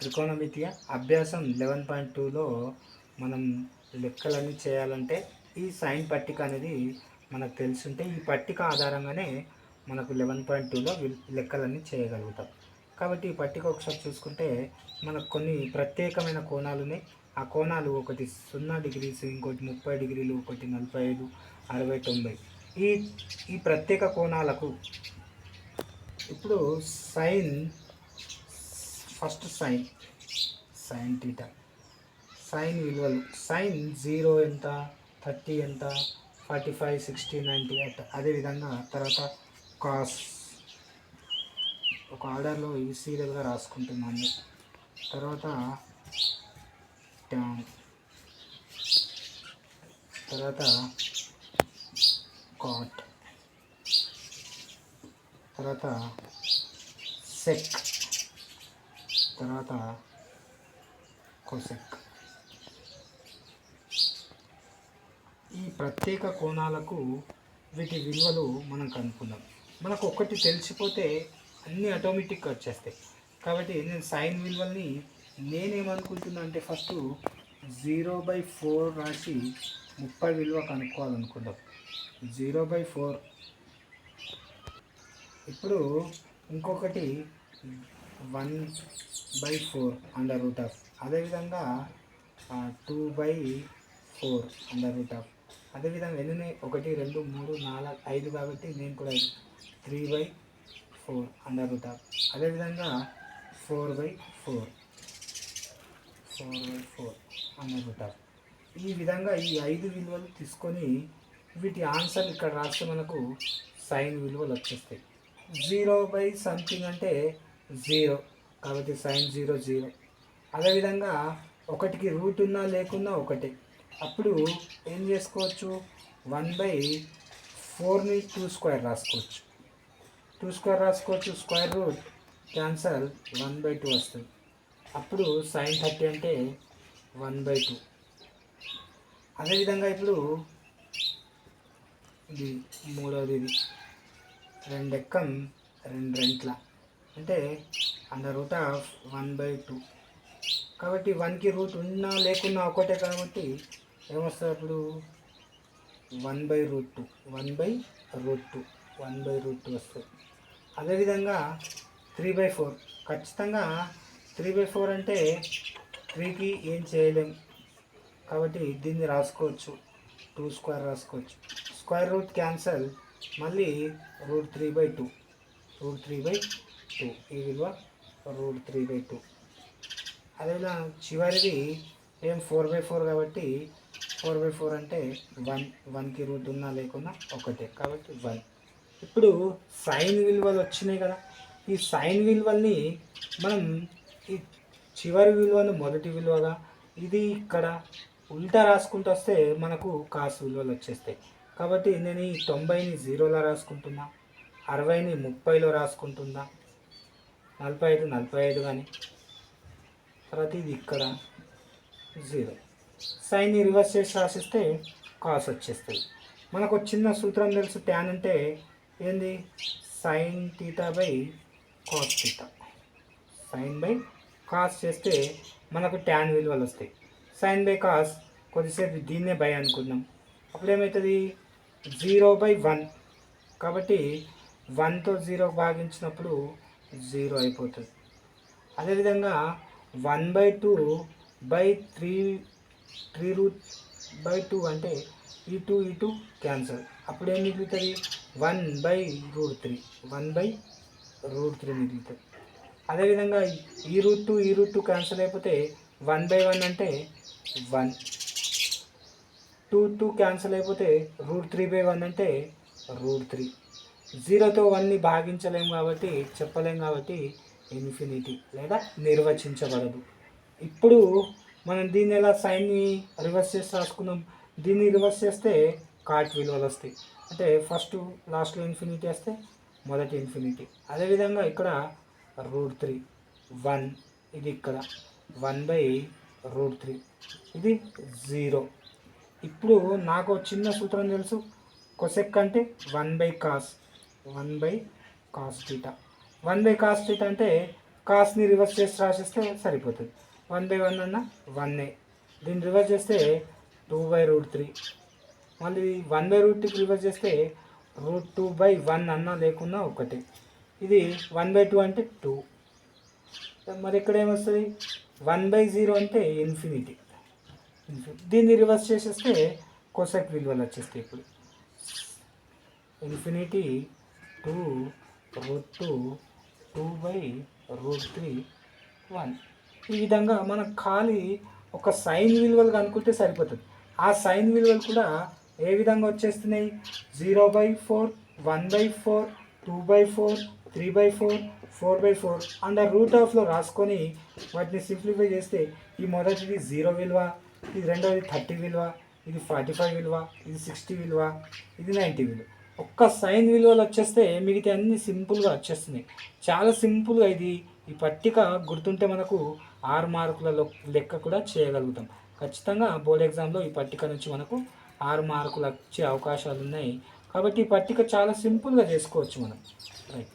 త్రికోణమితియ అభ్యాసం eleven point టూలో మనం లెక్కలన్నీ చేయాలంటే ఈ సైన్ పట్టిక అనేది మనకు తెలుసుంటే ఈ పట్టిక ఆధారంగానే మనకు లెవెన్ పాయింట్ టూలో లెక్కలన్నీ చేయగలుగుతాం. కాబట్టి ఈ పట్టిక ఒకసారి చూసుకుంటే మనకు కొన్ని ప్రత్యేకమైన కోణాలు ఉన్నాయి. ఆ కోణాలు ఒకటి సున్నా డిగ్రీస్ ఇంకోటి ముప్పై డిగ్రీలు ఒకటి నలభై ఐదు అరవై తొంభై. ఈ ఈ ప్రత్యేక కోణాలకు ఇప్పుడు sine first sine sine theta sine విలువలు సైన్ జీరో ఎంత థర్టీ ఎంత forty five sixty ninety at అదేవిధంగా తర్వాత కాస్ ఒక ఆర్డర్లో ఈ సీరియల్గా రాసుకుంటున్నాను. తర్వాత ట్యాన్ తర్వాత కాట్ తర్వాత సెక్ తర్వాత కొసెక్. ఈ ప్రత్యేక కోణాలకు వీటి విలువలు మనం కనుక్కుందాం. మనకు ఒకటి తెలిసిపోతే అన్నీ ఆటోమేటిక్గా వచ్చేస్తాయి. కాబట్టి నేను సైన్ విలువల్ని నేనేమనుకుంటున్నా అంటే ఫస్ట్ జీరో బై ఫోర్ రాసి ముప్పై విలువ కనుక్కోవాలనుకుందాం. జీరో బై ఫోర్ ఇప్పుడు ఇంకొకటి one by four under root of. అదేవిధంగా two by four under root of. అదేవిధంగా ఎన్ని ఒకటి రెండు మూడు నాలుగు ఐదు కాబట్టి నేను కూడా three by four under root of. అదేవిధంగా four by four. Four by four under root of. ఈ విధంగా ఈ ఐదు విలువలు తీసుకొని వీటి ఆన్సర్ ఇక్కడ రాస్తే మనకు సైన్ విలువలు వచ్చేస్తాయి. జీరో బై సంథింగ్ అంటే జీరో కాబట్టి సైన్ జీరో జీరో. అదేవిధంగా ఒకటికి రూట్ ఉన్నా లేకున్నా ఒకటే. అప్పుడు ఏం చేసుకోవచ్చు? వన్ బై ఫోర్ని టూ స్క్వేర్ రాసుకోవచ్చు. టూ స్క్వేర్ రాసుకోవచ్చు square root cancel one by two వస్తుంది. అప్పుడు సైన్ థర్టీ అంటే వన్ బై టూ అదేవిధంగా ఇప్పుడు ఇది మూడవది ఇది. రెండు ఎక్కం రెండు రెంట్ల. అంటే under root of one by two కాబట్టి వన్కి రూట్ ఉన్నా లేకున్నా ఒకటే కాబట్టి ఏమొస్తుంది అప్పుడు? One by root two one by root two one by root two వస్తుంది. అదేవిధంగా త్రీ బై ఫోర్ ఖచ్చితంగా త్రీ బై ఫోర్ అంటే త్రీకి ఏం చేయలేం. కాబట్టి దీన్ని రాసుకోవచ్చు. టూ స్క్వేర్ రాసుకోవచ్చు. స్క్వేర్ రూట్ క్యాన్సల్ మళ్ళీ root three by two root three by two. ఈ విలువ రూట్ త్రీ బై టూ. అదేవిధంగా చివరిది ఏం ఫోర్ బై ఫోర్ కాబట్టి ఫోర్ బై ఫోర్ అంటే వన్ వన్కి రూట్ ఉన్నా లేకున్నా ఒకటే కాబట్టి వన్. ఇప్పుడు సైన్ విలువలు వచ్చినాయి కదా. ఈ సైన్ విలువల్ని మనం ఈ చివరి విలువను మొదటి విలువగా ఇది ఇక్కడ ఉల్టా రాసుకుంటూ వస్తే మనకు కాసు విలువలు వచ్చేస్తాయి. కాబట్టి నేను ఈ తొంభైని జీరోలో రాసుకుంటున్నా అరవైని ముప్పైలో రాసుకుంటున్నా నలభై ఐదు నలభై ఐదు కానీ. తర్వాత ఇది ఇక్కడ జీరో. సైన్ని రివర్స్ చేసి రాసిస్తే కాస్ వచ్చేస్తుంది. మనకు చిన్న సూత్రం తెలుసు ట్యాన్ అంటే ఏంది? Sine theta by cos theta sine by cos చేస్తే మనకు ట్యాన్ విలువలు వస్తాయి. సైన్ బై కాస్ కొద్దిసేపు దీన్నే బై అనుకుందాం. అప్పుడు ఏమవుతుంది జీరో బై వన్ కాబట్టి వన్తో జీరో భాగించినప్పుడు జీరో అయిపోతుంది. అదేవిధంగా one by two by three three root by two అంటే ఈ టూ ఈ టూ క్యాన్సల్. అప్పుడు ఏం మిగులుతుంది? One by root three. One by root three మిగులుతుంది. అదేవిధంగా ఈ రూట్ టూ ఈ రూట్ టూ క్యాన్సల్ అయిపోతే వన్ బై వన్ అంటే వన్. టూ టూ క్యాన్సిల్ అయిపోతే రూట్ త్రీ బై వన్ అంటే రూట్ త్రీ. జీరోతో వన్ని భాగించలేం కాబట్టి చెప్పలేం కాబట్టి ఇన్ఫినిటీ లేదా నిర్వచించబడదు. ఇప్పుడు మనం దీన్ని ఎలా సైన్ని రివర్స్ చేసి రాసుకున్నాం దీన్ని రివర్స్ చేస్తే కాట్ విలువలు వస్తాయి. అంటే ఫస్ట్ లాస్ట్లో ఇన్ఫినిటీ వస్తే మొదటి ఇన్ఫినిటీ. అదేవిధంగా ఇక్కడ రూట్ త్రీ వన్ ఇది ఇక్కడ. వన్ బై రూట్ త్రీ ఇది జీరో ఇప్పుడు నాకు చిన్న సూత్రం తెలుసు. కొసెక్ అంటే one by cos one by cos one by cos అంటే కాస్ని రివర్స్ చేసి రాసేస్తే సరిపోతుంది. వన్ బై వన్ అన్న వన్ ఏ. దీన్ని రివర్స్ చేస్తే టూ బై రూట్ త్రీ. మళ్ళీ వన్ బై రూట్ త్రీకి రివర్స్ చేస్తే రూట్ టూ బై వన్ అన్న లేకున్నా ఒకటి. ఇది వన్ బై టూ అంటే టూ. మరి ఇక్కడ ఏమొస్తుంది? వన్ బై జీరో అంటే ఇన్ఫినిటీ. దీన్ని రివర్స్ చేసేస్తే కొసెక్ విలువలు వచ్చేస్తాయి ఇప్పుడు. Infinity two root two two by root three one. ఈ విధంగా మనం ఖాళీ ఒక సైన్ విలువలు కనుక్కుంటే సరిపోతుంది. ఆ సైన్ విలువలు కూడా ఏ విధంగా వచ్చేస్తున్నాయి? Zero by four one by four two by four three by four four by four under root ఆఫ్లో రాసుకొని వాటిని సింప్లిఫై చేస్తే ఈ మొదటిది జీరో విలువ ఇది రెండవది థర్టీ విలువ ఇది ఫార్టీ ఫైవ్ విలువ ఇది సిక్స్టీ విలువ ఇది నైంటీ విలువ. ఒక్క సైన్ విలువలు వచ్చేస్తే మిగతా అన్ని సింపుల్గా వచ్చేస్తున్నాయి. చాలా సింపుల్గా ఇది. ఈ పట్టిక గుర్తుంటే మనకు ఆరు మార్కులలో లెక్క కూడా చేయగలుగుతాం. ఖచ్చితంగా బోర్డ్ ఎగ్జామ్లో ఈ పట్టిక నుంచి మనకు ఆరు మార్కులు వచ్చే అవకాశాలు ఉన్నాయి కాబట్టి ఈ పట్టిక చాలా సింపుల్గా చేసుకోవచ్చు మనం. రైట్.